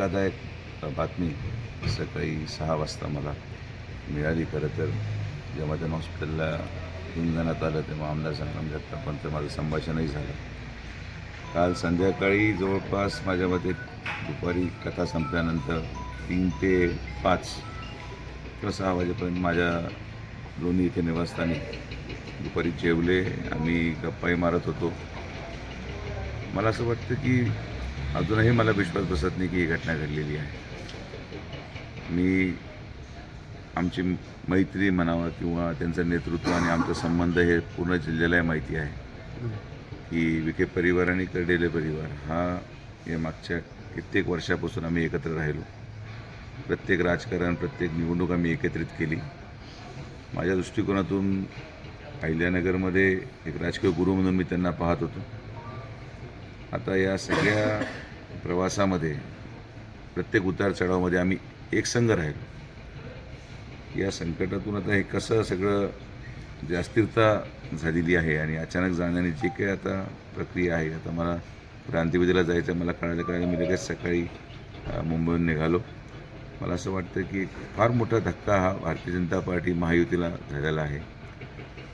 धक्कादायक बातमी सकाळी सहा वाजता मला मिळाली खरं तर. जेव्हा त्यांना हॉस्पिटलला घेऊन जाण्यात आलं तेव्हा आमदार संग्राम जगतापांचं माझं संभाषणही झालं. काल संध्याकाळी जवळपास माझ्या मते दुपारी कथा संपल्यानंतर तीन ते पाच किंवा सहा वाजेपर्यंत माझ्या लोणी इथे निवासस्थानी दुपारी जेवले. आम्ही गप्पाही मारत होतो. मला असं वाटतं की अजूनही मला विश्वास बसत नाही की ही घटना घडलेली आहे. मी आमची मैत्री म्हणावं किंवा त्यांचं नेतृत्व आणि आमचा संबंध हे पूर्ण जिल्ह्यालाही माहिती आहे की विखे परिवार आणि कर्डेले परिवार हा या मागच्या कित्येक वर्षापासून आम्ही एकत्र राहिलो. प्रत्येक राजकारण प्रत्येक निवडणूक आम्ही एकत्रित केली. माझ्या दृष्टिकोनातून अहिल्यानगरमध्ये एक राजकीय गुरु म्हणून मी त्यांना पाहत होतो. आता या सगळ्या प्रवासामध्ये प्रत्येक उतार चढावामध्ये आम्ही एक संघ राहिलो. या संकटातून आता हे कसं सगळं जे अस्थिरता झालेली आहे आणि अचानक जाण्याने जी काही आता प्रक्रिया आहे आता मला क्रांतिविधीला जायचं मला कळायला कळायला मी लगेच सकाळी मुंबईहून निघालो. मला असं वाटतं की फार मोठा धक्का हा भारतीय जनता पार्टी महायुतीला झालेला आहे.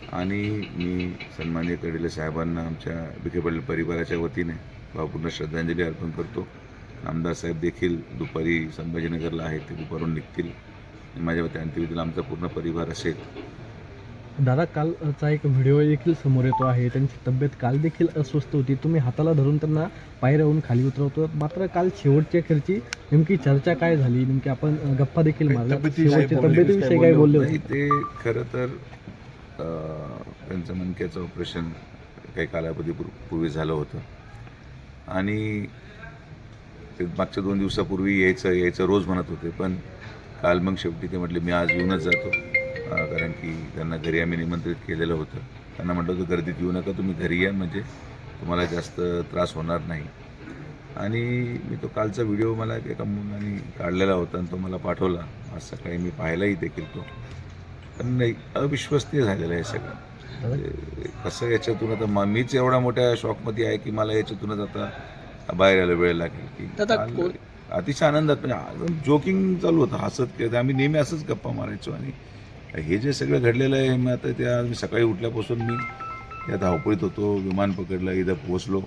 आणि मी सन्मान्य कडेले साहेबांना आमच्या विखे पाटील परिवाराच्या वतीने भावपूर्ण श्रद्धांजली अर्पण करतो. आमदार साहेब देखील दुपारी संभाजीनगरला आहेत ते दुपारून निघतील. आणि माझ्या वती अंत्यविधीला आमचा पूर्ण परिवार असेल. दादा कालचा एक व्हिडिओ देखील समोर येतो आहे. त्यांची तब्येत काल देखील अस्वस्थ होती. तुम्ही हाताला धरून त्यांना पायऱ्यावरून खाली उतरवतो. मात्र काल शेवटच्या खेळची नेमकी चर्चा काय झाली? नेमकी आपण गप्पा देखील मारल्या. तब्येतीविषयी शेवटच्या बोलले, तब्येतीविषयी काय बोलले ते खरं तर त्यांचं मणक्याचं ऑपरेशन काही कालावधी पूर्वी झालं होतं. आणि ते मागच्या दोन दिवसापूर्वी यायचं यायचं रोज म्हणत होते पण काल मग शेवटी ते म्हटले मी आज येऊनच जातो. कारण की त्यांना घरी आम्ही निमंत्रित केलेलं होतं. त्यांना म्हटलं होतं गर्दीत येऊ नका तुम्ही घरी या म्हणजे तुम्हाला जास्त त्रास होणार नाही. आणि मी तो कालचा व्हिडिओ मला एका मुलाने काढलेला होता आणि तो मला पाठवला. आज सकाळी मी पाहिलाही देखील तो. नाही अविश्वसनीय झालेलं आहे सगळं. कसं याच्यातून आता मीच एवढ्या मोठ्या शॉकमध्ये आहे की मला याच्यातूनच आता बाहेर यायला वेळ लागेल की अतिशय आनंदात म्हणजे जोकिंग चालू होतं हसत खेळत. आम्ही नेहमी असंच गप्पा मारायचो आणि हे जे सगळं घडलेलं आहे मी आता त्या मी सकाळी उठल्यापासून मी या धावपळीत होतो विमान पकडलं इथं पोहोचलो.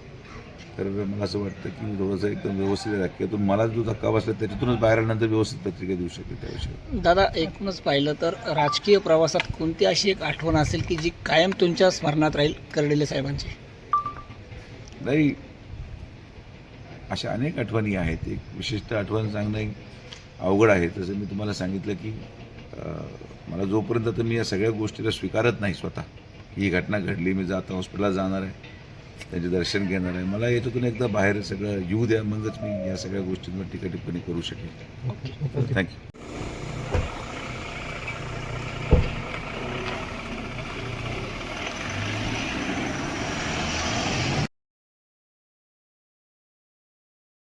तर मला असं वाटतं की थोडंसं एकदम व्यवस्थित धक्क्यातून मला जो धक्का बसला त्याच्यातूनच बाहेर आल्यानंतर व्यवस्थित पत्रिका देऊ शकेल त्याविषयी. दादा एकूणच पाहिलं तर राजकीय प्रवासात कोणती अशी एक आठवण असेल की जी कायम तुमच्या स्मरणात राहील कर्डिले साहेबांची? नाही अशा अनेक आठवणी आहेत. एक विशिष्ट आठवण सांगणं अवघड आहे. तसं मी तुम्हाला सांगितलं की मला जोपर्यंत तर मी या सगळ्या गोष्टीला स्वीकारत नाही स्वतः ही घटना घडली मी जाता हॉस्पिटलला जाणार आहे. त्यांचे दर्शन घेणार आहे. मला याच्यातून एकदा बाहेर सगळं येऊ द्या मगच मी या सगळ्या गोष्टींवर टीका टिप्पणी करू शकेन. थँक्यू